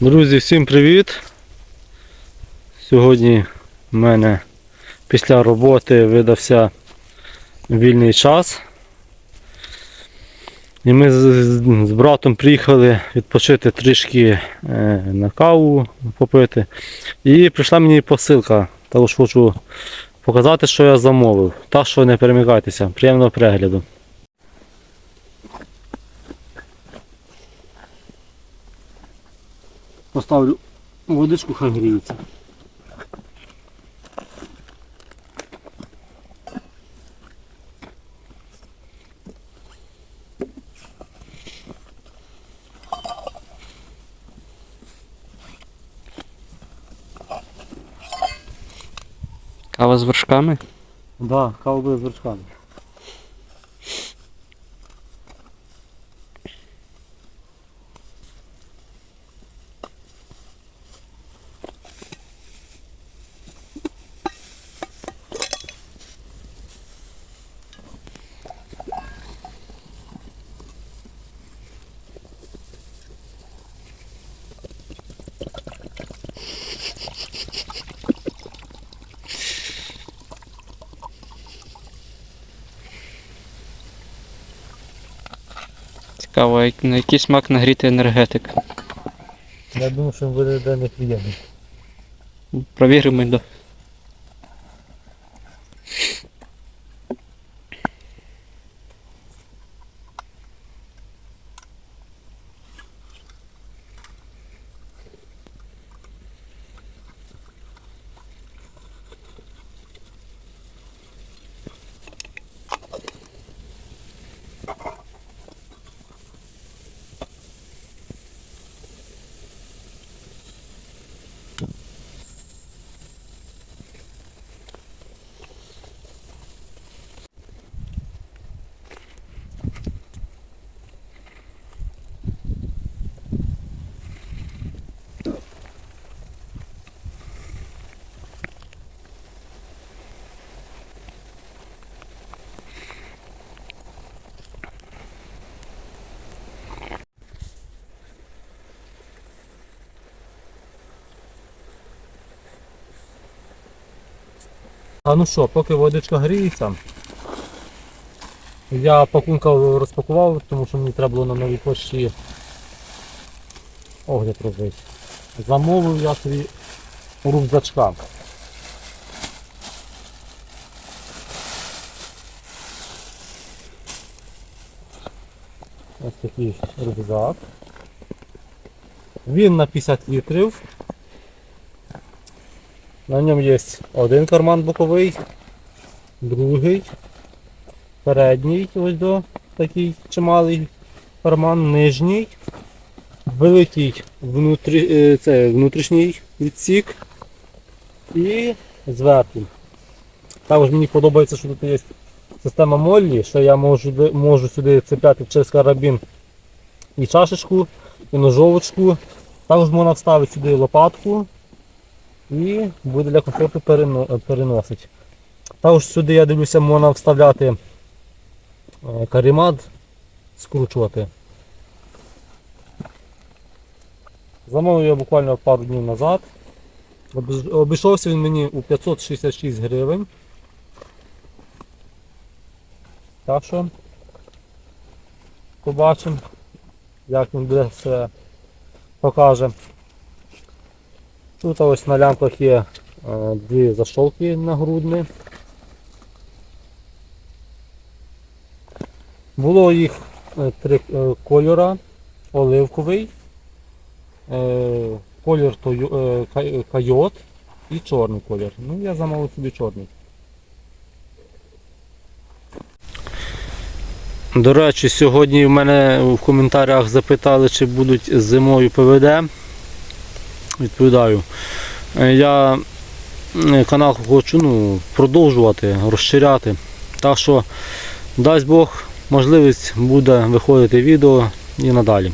Друзі, всім привіт! Сьогодні в мене після роботи видався вільний час. І ми з, братом приїхали відпочити трішки е, на каву попити. І прийшла мені посилка. Також хочу показати, що я замовив. Так що не перемикайтеся. Приємного перегляду. Поставлю водичку, хай гріється. Кава з вершками? Да, кава буде з вершками. Цікаво, на який смак нагріти енергетик. Я думаю, що буде для них приємно. Провіримо А ну що, поки водичка гріється, я пакунка розпакував, тому що мені треба було на новій пошті огляд робити. Замовив я собі рюкзачка. Ось такий рюкзак. Він на 50 літрів. На ньому є один карман боковий, другий, передній ось до такий чималий карман, нижній, великий внутрі, е, це, внутрішній відсік і зверху. Також мені подобається, що тут є система Моллі, що я можу, можу сюди цепляти через карабін і чашечку, і ножовочку. Також можна вставити сюди лопатку і буде для комфорту переносити. Також сюди я дивлюся, можна вставляти е, карімат, скручувати. Замовив я буквально пару днів назад. Обійшовся він мені у 566 гривень. Так що побачимо, як він буде все покаже. Тут ось на лямках є е, дві защолки нагрудні. Було їх е, три е, кольора. Оливковий, колір Кайот і чорний колір. Ну я замовив собі чорний. До речі, сьогодні в мене в коментарях запитали, чи будуть зимою ПВД. Відповідаю. Е, Я е, канал хочу ну, продовжувати, розширяти. Так що, дасть Бог, можливість буде виходити відео і надалі.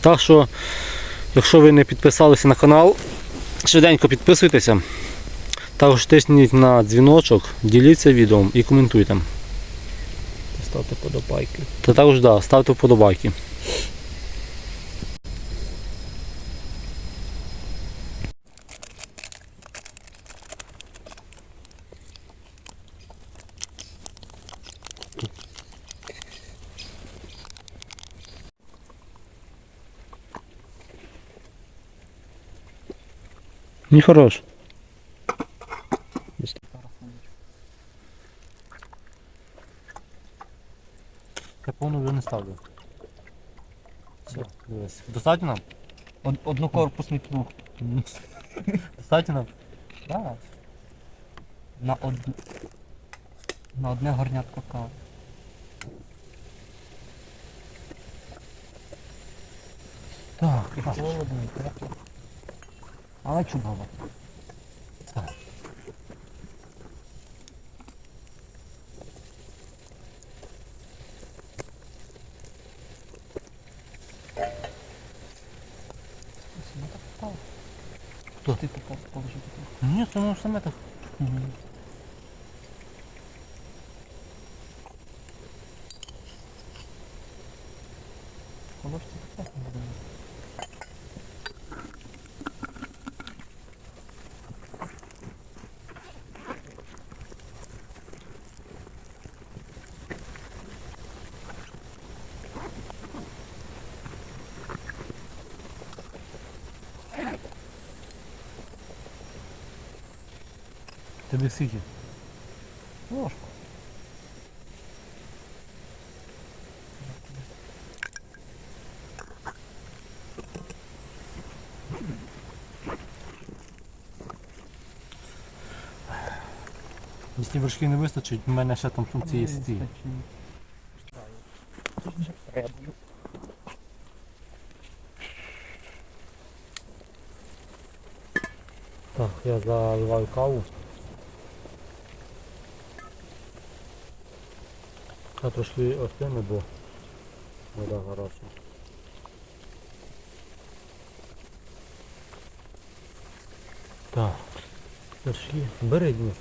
Так що, якщо ви не підписалися на канал, швиденько підписуйтеся. Також тисніть на дзвіночок, діліться відео і коментуйте. Ставте подобайки. Та також да, ставте вподобайки. Нехорош. Я повну вже не ставлю. Все, дивись. Достатньо нам? Од- Однокорпусний плуг. Достатньо нам? Так. На од На одне горнятко кави. Так, Холодний, тепло. Але чудово. Хто? Ти тако положив. Ні, це може саме так. Положити тако. Тобі скільки? Ложку. Якщо вершки не вистачить, в мене ще там функції є ці. Так, я заливаю каву. Я трошки остине, бо вода гаряча. Так, вершки, бери Денис.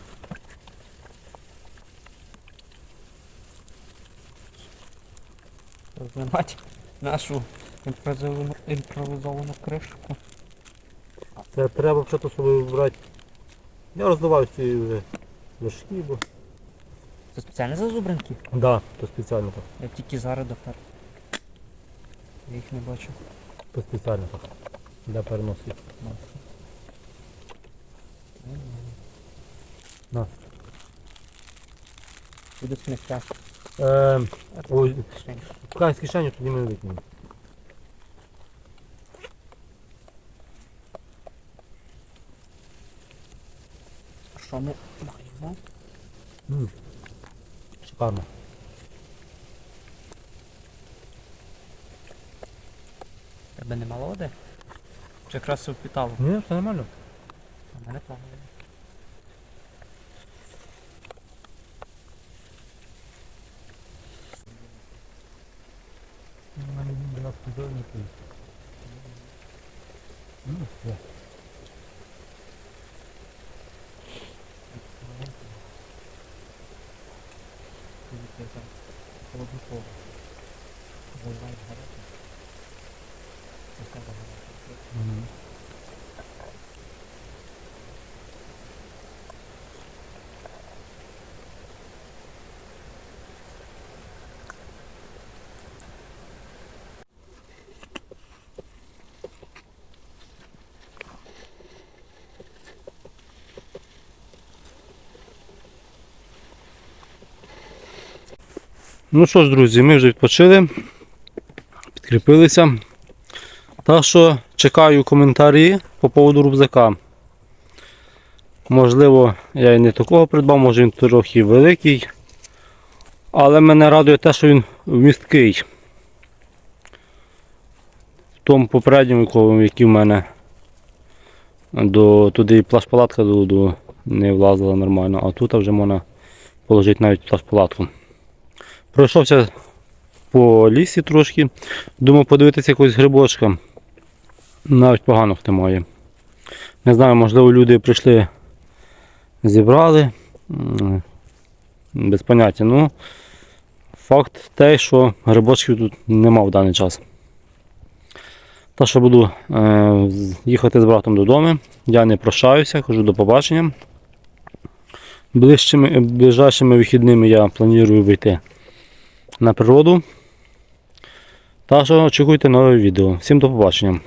Знімати нашу імпровізовану, імпровізовану кришку. Це треба з собою брати. Я роздаваю ці вже вершки, бо. Це спеціальні зазубринки? Так, да, то спеціально так. Я тільки зараз допер. Я їх не бачу. То спеціально так. Для переносу. На. Буде сміття. Е, це Ой. пхай з кишеню, тоді ми викинемо. Що ми маємо? Шикарно. Тебе не води? Чи якраз впітало? Ні, все нормально. У мене правильно. Ну що ж, друзі, ми вже відпочили, підкріпилися. Так що чекаю коментарі по поводу рюкзака. Можливо, я і не такого придбав, може він трохи великий. Але мене радує те, що він вмісткий. В тому попередньому, який в мене до, туди і плащ-палатка до, до, не влазила нормально, а тут вже можна положити навіть плащ-палатку. Пройшовся по лісі трошки. Думав подивитися якогось грибочка. Навіть поганих немає. Не знаю, можливо, люди прийшли, зібрали. Без поняття. Ну, факт те, що грибочків тут нема в даний час. Та що буду е, їхати з братом додому. Я не прощаюся, кажу до побачення. Ближчими, ближайшими вихідними я планую вийти на природу. Так що очікуйте нове відео. Всім до побачення.